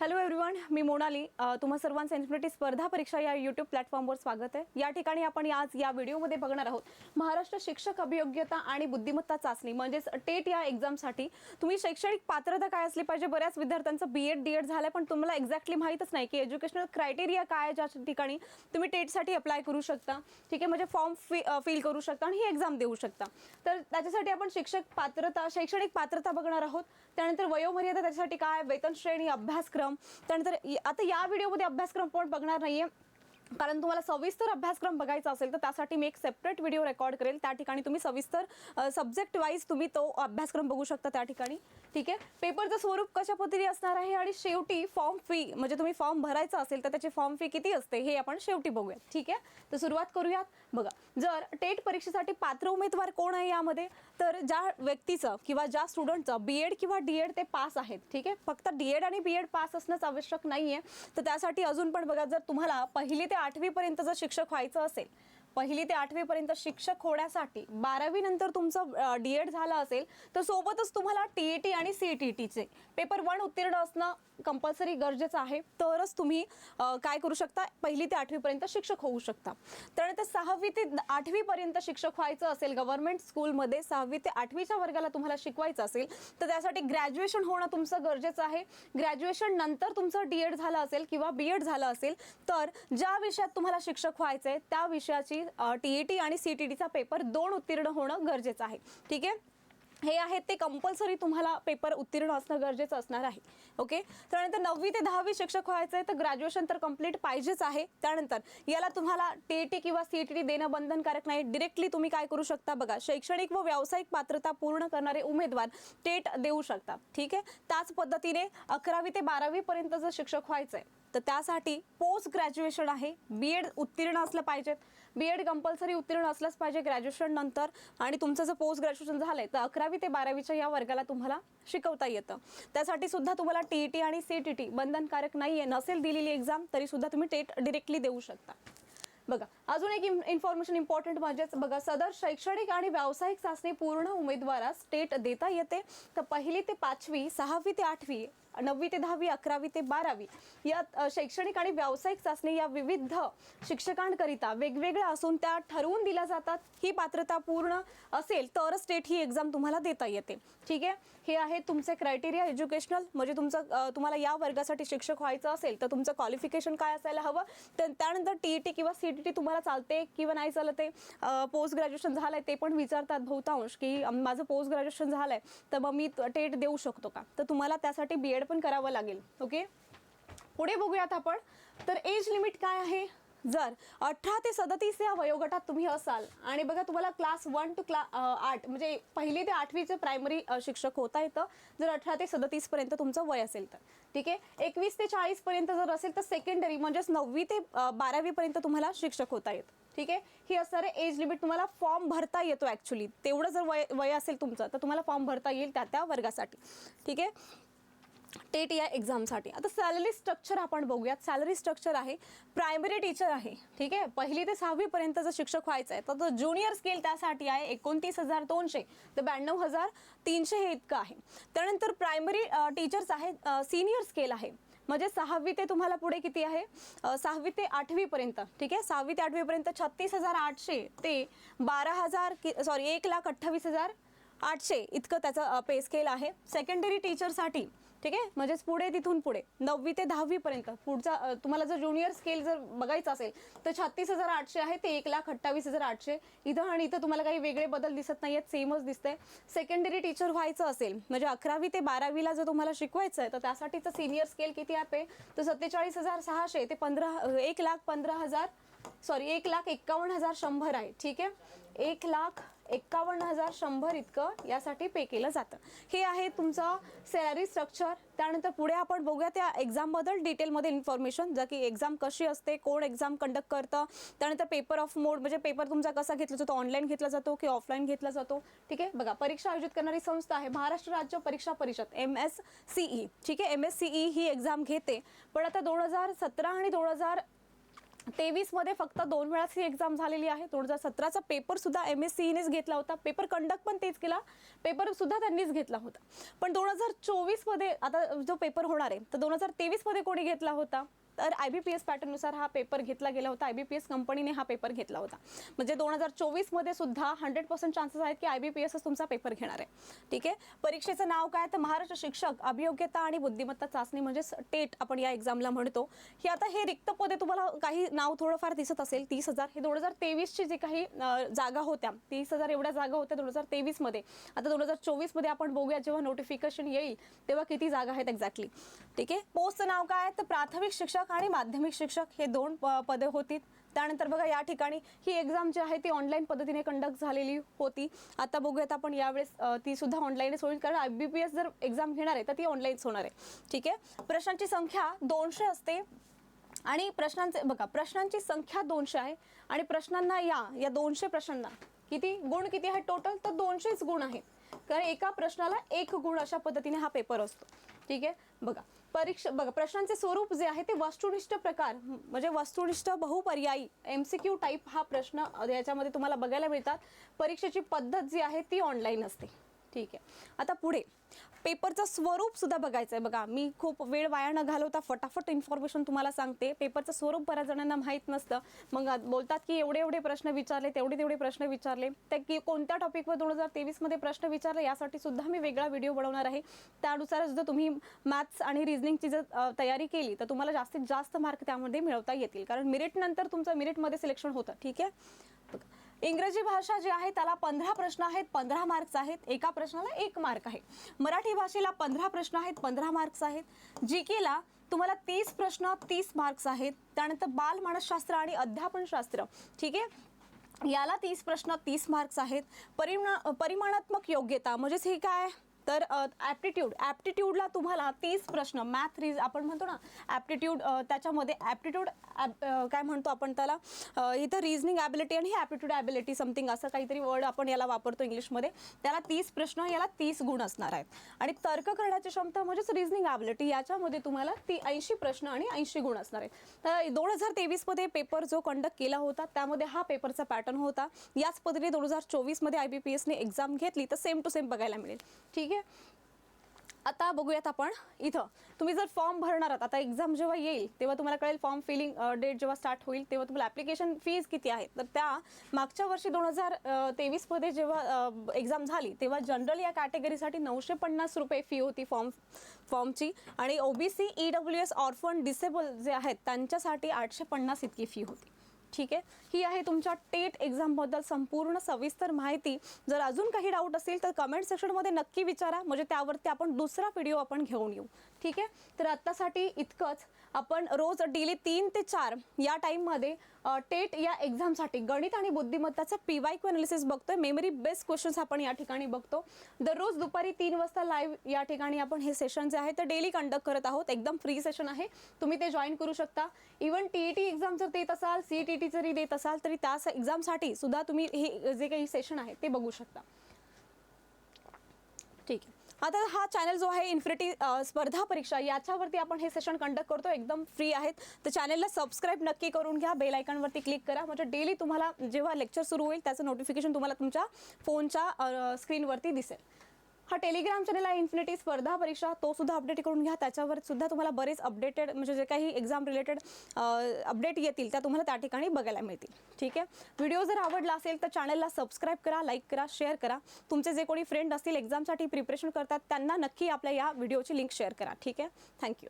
Hello everyone मी मोनाली. तुम्हा सर्वांचं infinity स्पर्धा परीक्षा या यूट्यूब प्लॅटफॉर्मवर स्वागत आहे. या ठिकाणी आपण आज या व्हिडिओमध्ये बघणार आहोत महाराष्ट्र शिक्षक अभियोग्यता आणि बुद्धिमत्ता चाचणी म्हणजेच टेट या एक्झामसाठी. तुम्ही शैक्षणिक पात्रता काय असली पाहिजे? बऱ्याच विद्यार्थ्यांचं बी एड डी एड झालं पण तुम्हाला एक्झॅक्टली माहीतच नाही की एज्युकेशनल क्रायटेरिया काय आहे ज्या ठिकाणी तुम्ही टेटसाठी अप्लाय करू शकता. ठीक आहे म्हणजे फॉर्म फी फिल करू शकता आणि ही एक्झाम देऊ शकता. तर त्याच्यासाठी आपण शिक्षक पात्रता शैक्षणिक पात्रता बघणार आहोत. त्यानंतर वयोमर्यादा त्याच्यासाठी काय वेतन श्रेणी अभ्यासक्रम त्यानंतर आता या व्हिडिओमध्ये अभ्यासक्रम पण बघणार नाहीये? कारण तुम्हाला सविस्तर अभ्यासक्रम बघायचा असेल तर त्यासाठी मी एक सेपरेट व्हिडिओ रेकॉर्ड करेल. त्या ठिकाणी तुम्ही सविस्तर सब्जेक्ट वाईज तुम्ही तो अभ्यासक्रम बघू शकता त्या ठिकाणी. ठीक आहे? पेपरचं स्वरूप कशा पद्धतीने असणार आहे आणि शेवटी फॉर्म फी म्हणजे तुम्ही फॉर्म भरायचा असेल तर त्याची फॉर्म फी किती असते हे आपण शेवटी बघूयात. ठीक आहे? तर सुरुवात करूयात. बघा जर टेट परीक्षेसाठी पात्र उमेदवार कोण आहे यामध्ये? तर ज्या व्यक्तीचं किंवा ज्या स्टुडंटचं बी एड किंवा डी एड ते पास आहेत. ठीक आहे? फक्त डी एड आणि बी एड पास असणंच आवश्यक नाही आहे तर त्यासाठी अजून पण बघा जर तुम्हाला पहिली ते आठवीपर्यंत जर शिक्षक व्हायचं असेल पहिली ते आठवीपर्यंत शिक्षक होण्यासाठी बारावी नंतर तुमचं डी एड झालं असेल तर सोबतच तुम्हाला टी ए टी आणि सी टी टीचे पेपर वन उत्तीर्ण असणं कंपल्सरी गरजेचं आहे. तरच तुम्ही काय करू शकता? पहिली ते आठवीपर्यंत शिक्षक होऊ शकता. त्यानंतर सहावी ते आठवीपर्यंत शिक्षक व्हायचं असेल गव्हर्नमेंट स्कूलमध्ये सहावी ते आठवीच्या वर्गाला तुम्हाला शिकवायचं असेल तर त्यासाठी ग्रॅज्युएशन होणं तुमचं गरजेचं आहे. ग्रॅज्युएशन नंतर तुमचं डी एड झालं असेल किंवा बी एड झालं असेल तर ज्या विषयात तुम्हाला शिक्षक व्हायचं आहे त्या विषयाची टी ए टी आणि सी टी पेपर दोन उत्तीर्ण होणं गरजेचं आहे. ठीक आहे? हे आहेत ते कंपल्सरी तुम्हाला पेपर उत्तीर्ण असणं गरजेचं असणार आहे. ओके त्यानंतर नववी ते दहावी शिक्षक व्हायचं आहे तर ग्रॅज्युएशन तर कंप्लीट पाहिजेच आहे. त्यानंतर याला तुम्हाला टी टी किंवा सी टी टी देणं बंधनकारक नाही. डिरेक्टली तुम्ही काय करू शकता बघा शैक्षणिक व व्यावसायिक पात्रता पूर्ण करणारे उमेदवार टेट देऊ शकता. ठीक आहे? त्याच पद्धतीने अकरावी ते बारावीपर्यंत जर शिक्षक व्हायचं आहे तर त्यासाठी पोस्ट ग्रॅज्युएशन आहे. बी एड उत्तीर्ण असलं पाहिजेत बी एड कंपल्सरी उत्तीर्ण असलंच पाहिजे ग्रॅज्युएशन नंतर. आणि तुमचं जर पोस्ट ग्रॅज्युएशन झालंय तर अकरावी ते बारावीच्या या वर्गाला तुम्हाला शिकवता येतं. त्यासाठी सुद्धा तुम्हाला टी टी आणि सी टी टी बंधनकारक नाही आहे नसेल दिलेली एक्झाम तरी सुद्धा तुम्ही टेट डिरेक्टली देऊ शकता. बघा अजून एक इन्फॉर्मेशन इम्पॉर्टंट म्हणजेच बघा सदर शैक्षणिक आणि व्यावसायिक चाचणी पूर्ण उमेदवारास स्टेट देता येते. तर पहिली ते पाचवी सहावी ते आठवी नववी ते दहावी अकरावी ते बारावी या शैक्षणिक आणि व्यावसायिक चाचणी या विविध शिक्षकांकरिता वेगवेगळ्या असून त्या ठरवून दिल्या जातात. ही पात्रता पूर्ण असेल तरच स्टेट ही एक्झाम तुम्हाला देता येते. ठीक आहे? हे आहे तुमचे क्रायटेरिया एज्युकेशनल. म्हणजे तुमचं तुम्हाला या वर्गासाठी शिक्षक व्हायचं असेल तर तुमचं क्वालिफिकेशन काय असायला हवं? तर त्यानंतर टी ई टी किंवा सी टी टी तुम्हाला चालते किंवा नाही चालते? पोस्ट ग्रॅज्युएशन झालं आहे ते पण विचारतात बहुतांश की माझं पोस्ट ग्रॅज्युएशन झालं आहे तर मग मी टेट देऊ शकतो का? तर तुम्हाला त्यासाठी बी एड पण करावं लागेल ओके पुढे बघूयात आपण. तर एज लिमिट काय आहे? जर अठरा ते सदतीस या वयोगटात तुम्ही असाल आणि बघा तुम्हाला क्लास वन टू क्ला आठ म्हणजे पहिली ते आठवीचे प्रायमरी शिक्षक होता येतं जर अठरा ते सदतीसपर्यंत तुमचं वय असेल तर ठीक आहे? एकवीस ते चाळीसपर्यंत जर असेल तर सेकंडरी म्हणजेच नववी ते बारावीपर्यंत तुम्हाला शिक्षक होता येतं ठीक आहे? ही असणारे एज लिमिट तुम्हाला फॉर्म भरता येतो ॲक्च्युली तेवढं जर वय वय असेल तुमचं तर तुम्हाला फॉर्म भरता येईल त्या त्या वर्गासाठी ठीक आहे? टेट या एक्झामसाठी आता सॅलरी स्ट्रक्चर आपण बघूयात. सॅलरी स्ट्रक्चर आहे. प्रायमरी टीचर आहे. ठीक आहे? पहिली ते सहावीपर्यंत जर शिक्षक व्हायचं आहे तर तो ज्युनियर स्केल त्यासाठी आहे एकोणतीस हजार दोनशे. तर ब्याण्णव हजार तीनशे हे इतकं आहे. त्यानंतर प्रायमरी टीचर्स आहेत सिनियर स्केल आहे. म्हणजे सहावी ते तुम्हाला पुढे किती आहे? सहावी ते आठवीपर्यंत ठीक आहे? सहावी ते आठवीपर्यंत छत्तीस हजार आठशे. ते बारा हजार कि सॉरी एक लाख अठ्ठावीस हजार आठशे इतकं त्याचं पे स्केल आहे. सेकंडरी टीचरसाठी ठीक आहे? म्हणजेच पुढे तिथून पुढे. नववी ते दहावीपर्यंत पुढचा तुम्हाला जर ज्युनियर स्केल जर बघायचं असेल तर छत्तीस हजार आठशे आहे ते एक लाख अठ्ठावीस हजार आठशे. इथं आणि इथं तुम्हाला काही वेगळे बदल दिसत नाही आहेत सेमच दिसतंय. सेकंडरी टीचर व्हायचं असेल म्हणजे अकरावी ते बारावीला जर तुम्हाला शिकवायचं आहे तर त्यासाठीचं सिनियर स्केल किती आहे तर सत्तेचाळीस हजार सहाशे ते पंधरा एक लाख पंधरा हजार सॉरी एक लाख एक्कावन्न हजार शंभर आहे ठीक आहे? एक लाख एक्कावन्न हजार शंभर इतकं यासाठी पे केलं जातं. हे आहे तुमचं सॅलरी स्ट्रक्चर त्यानंतर पुढे आपण बघूया त्या एक्झामबद्दल डिटेलमध्ये इन्फॉर्मेशन जर की एक्झाम कशी असते कोण एक्झाम कंडक्ट करतं त्यानंतर पेपर ऑफ मोड म्हणजे पेपर तुमचा कसा घेतला जातो ऑनलाईन घेतला जातो की ऑफलाईन घेतला जातो ठीक आहे? बघा परीक्षा आयोजित करणारी संस्था आहे महाराष्ट्र राज्य परीक्षा परिषद एम एस सीई ठीक आहे? एम एस सीई ही एक्झाम घेते. पण आता दोन हजार सतरा आणि दोन हजार तेवीसमध्ये फक्त दोन वेळाच ही एक्झाम झालेली आहे. दोन हजार सतराचा पेपरसुद्धा एम एस सीनेच घेतला होता. पेपर कंडक्ट पण तेच केला. पेपरसुद्धा त्यांनीच घेतला होता. पण दोन हजार चोवीसमध्ये आता जो पेपर होणार आहे तर दोन हजार तेवीसमध्ये कोणी घेतला होता? तर आय बी पी एस पॅटर्ननुसार हा पेपर घेतला गेला होता. आय बी पी एस कंपनीने हा पेपर घेतला होता. म्हणजे दोन हजार चोवीसमध्ये सुद्धा हंड्रेड पर्सेंट चान्सेस आहेत की आय बी पी एसच तुमचा पेपर घेणार आहे. ठीक आहे? परीक्षेचं नाव काय? तर महाराष्ट्र शिक्षक अभियोग्यता आणि बुद्धिमत्ता चाचणी म्हणजेच टेट आपण या एक्झामला म्हणतो. हे आता हे रिक्त पदे तुम्हाला काही नाव थोडंफार दिसत असेल. तीस हजार. हे दोन हजार तेवीसची जी काही जागा होत्या तीस हजार एवढ्या जागा होत्या दोन हजार तेवीसमध्ये. आता दोन हजार चोवीसमध्ये आपण बघूया जेव्हा नोटिफिकेशन येईल तेव्हा किती जागा आहेत एक्झॅक्टली ठीक आहे? पोस्टचं नाव काय? आहे तर प्राथमिक शिक्षक आणि माध्यमिक शिक्षक हे दोन प- पदे होती त्यानंतर बघा या ठिकाणी ही एक्झाम जी आहे ती ऑनलाईन पद्धतीने कंडक्ट झालेली होती. आता बघूयात आपण यावेळेस ती सुद्धा ऑनलाईनच होईल कारण आय बी पी एस जर एक्झाम घेणार आहे तर ती ऑनलाईनच होणार आहे. ठीक आहे? प्रश्नांची संख्या दोनशे असते. आणि प्रश्नांचे बघा प्रश्नांची संख्या दोनशे आहे. आणि प्रश्नांना या या दोनशे प्रश्नांना किती गुण किती आहे? टोटल तर दोनशेच गुण आहेत. कारण एका प्रश्नाला एक गुण अशा पद्धतीने हा पेपर असतो. ठीक आहे? बघा परीक्षा बघा प्रश्नांचे स्वरूप जे आहे ते वस्तुनिष्ठ प्रकार म्हणजे वस्तुनिष्ठ बहुपर्यायी एम सी क्यू टाईप हा प्रश्न याच्यामध्ये तुम्हाला बघायला मिळतात. परीक्षेची पद्धत जी आहे ती ऑनलाईन असते. ठीक आहे? आता पुढे. पेपरचं स्वरूप सुद्धा बघायचं आहे बघा. मी खूप वेळ वाया न घालवता फटाफट इन्फॉर्मेशन तुम्हाला सांगते. पेपरचं स्वरूप बऱ्याच जणांना माहीत नसतं. मग बोलतात की एवढे एवढे प्रश्न विचारले तेवढे तेवढे प्रश्न विचारले. ते की कोणत्या टॉपिकवर दोन हजार तेवीसमध्ये प्रश्न विचारले यासाठी सुद्धा मी वेगळा व्हिडिओ बनवणार आहे. त्यानुसार जर तुम्ही मॅथ्स आणि रिझनिंगची जर तयारी केली तर तुम्हाला जास्तीत जास्त मार्क त्यामध्ये मिळवता येतील. कारण मिरिटनंतर तुमचं मिरिटमध्ये सिलेक्शन होतं. ठीक आहे? इंग्रजी भाषा जी आहे त्याला पंधरा प्रश्न आहेत. पंधरा मार्क्स आहेत. एका प्रश्नाला एक मार्क आहे. मराठी भाषेला पंधरा प्रश्न आहेत पंधरा मार्क्स आहेत. जी केला तुम्हाला तीस प्रश्न तीस मार्क्स आहेत. त्यानंतर बालमानसशास्त्र आणि अध्यापनशास्त्र. ठीक आहे? याला तीस प्रश्न तीस मार्क्स आहेत. परिमा परिमाणात्मक योग्यता म्हणजेच हे काय तर ॲप्टिट्यूड ॲप्टिट्यूडला तुम्हाला तीस प्रश्न मॅथ रिज आपण म्हणतो ना ॲप्टिट्यूड त्याच्यामध्ये ॲप्टिट्यूड काय म्हणतो आपण त्याला इथं रिझनिंग ॲबिलिटी आणि ॲप्टिट्यूड ॲबिलिटी समथिंग असं काहीतरी वर्ड आपण याला वापरतो इंग्लिशमध्ये. त्याला तीस प्रश्न याला तीस गुण असणार आहेत. आणि तर्क करण्याची क्षमता म्हणजेच रिझनिंग ॲबिलिटी याच्यामध्ये तुम्हाला ती ऐंशी प्रश्न आणि ऐंशी गुण असणार आहेत. तर दोन हजार तेवीसमध्ये पेपर जो कंडक्ट केला होता त्यामध्ये हा पेपरचा पॅटर्न होता. याच पद्धतीने दोन हजार चोवीसमध्ये आय बी पी एसने एक्झाम घेतली तर सेम टू सेम बघायला मिळेल. ठीक आहे? आता बघूयात आपण इथं. तुम्ही जर फॉर्म भरणार आहात आता एक्झाम जेव्हा येईल तेव्हा तुम्हाला कळेल फॉर्म फिलिंग डेट जेव्हा स्टार्ट होईल तेव्हा तुम्हाला ॲप्लिकेशन फीज किती आहे तर त्या मागच्या वर्षी दोन हजार तेवीसमध्ये जेव्हा एक्झाम झाली तेव्हा जनरल या कॅटेगरीसाठी नऊशे पन्नास रुपये फी होती फॉर्म फॉर्मची आणि O B C E W S orphan disable जे आहेत त्यांच्यासाठी आठशे पन्नास इतकी फी होती. ठीक आहे? ही आहे तुमच्या टेट एक्झामबद्दल संपूर्ण सविस्तर माहिती. जर अजून काही डाऊट असेल तर कमेंट सेक्शनमध्ये नक्की विचारा. म्हणजे त्यावरती आपण दुसरा व्हिडिओ आपण घेऊन येऊ. ठीक आहे? तर आत्तासाठी इतकंच. आपण रोज डेली तीन ते चार या टाईममध्ये टेट या एक्झामसाठी गणित आणि बुद्धिमत्ताचं पी वाय क्यू अनालिसिस बघतोय. मेमरी बेस्ड क्वेश्चन्स आपण या ठिकाणी बघतो. दररोज दुपारी तीन वाजता लाईव्ह या ठिकाणी आपण हे सेशन जे आहे ते डेली कंडक्ट करत आहोत. एकदम फ्री सेशन आहे. तुम्ही ते जॉईन करू शकता. Even T E T exam जर देत असाल सी टी टी जरी देत असाल तरी त्या एक्झामसाठी सुद्धा तुम्ही हे जे काही सेशन आहे ते बघू शकता. ठीक आहे. आता हा चॅनल जो आहे इन्फिनिटी स्पर्धा परीक्षा याच्यावरती आपण हे सेशन कंडक्ट करतो एकदम फ्री आहेत. तर चॅनलला सबस्क्राईब नक्की करून घ्या. बेल आयकॉनवरती क्लिक करा. म्हणजे डेली तुम्हाला जेव्हा लेक्चर सुरू होईल त्याचं नोटिफिकेशन तुम्हाला तुमच्या फोनच्या स्क्रीनवरती दिसेल. हा टेलिग्राम चॅनल आहे इन्फिनिटी स्पर्धा परीक्षा. तो सुद्धा अपडेट करून घ्या. त्याच्यावर सुद्धा तुम्हाला बरेच अपडेटेड म्हणजे जे काही एक्झाम रिलेटेड अपडेट येतील त्या तुम्हाला त्या ठिकाणी बघायला मिळतील. ठीक आहे? व्हिडिओ जर आवडला असेल तर चॅनलला सबस्क्राईब करा लाईक करा शेअर करा. तुमचे जे कोणी फ्रेंड असतील एक्झामसाठी प्रिपरेशन करतात त्यांना नक्की आपल्या या व्हिडिओची लिंक शेअर करा. ठीक आहे? थँक्यू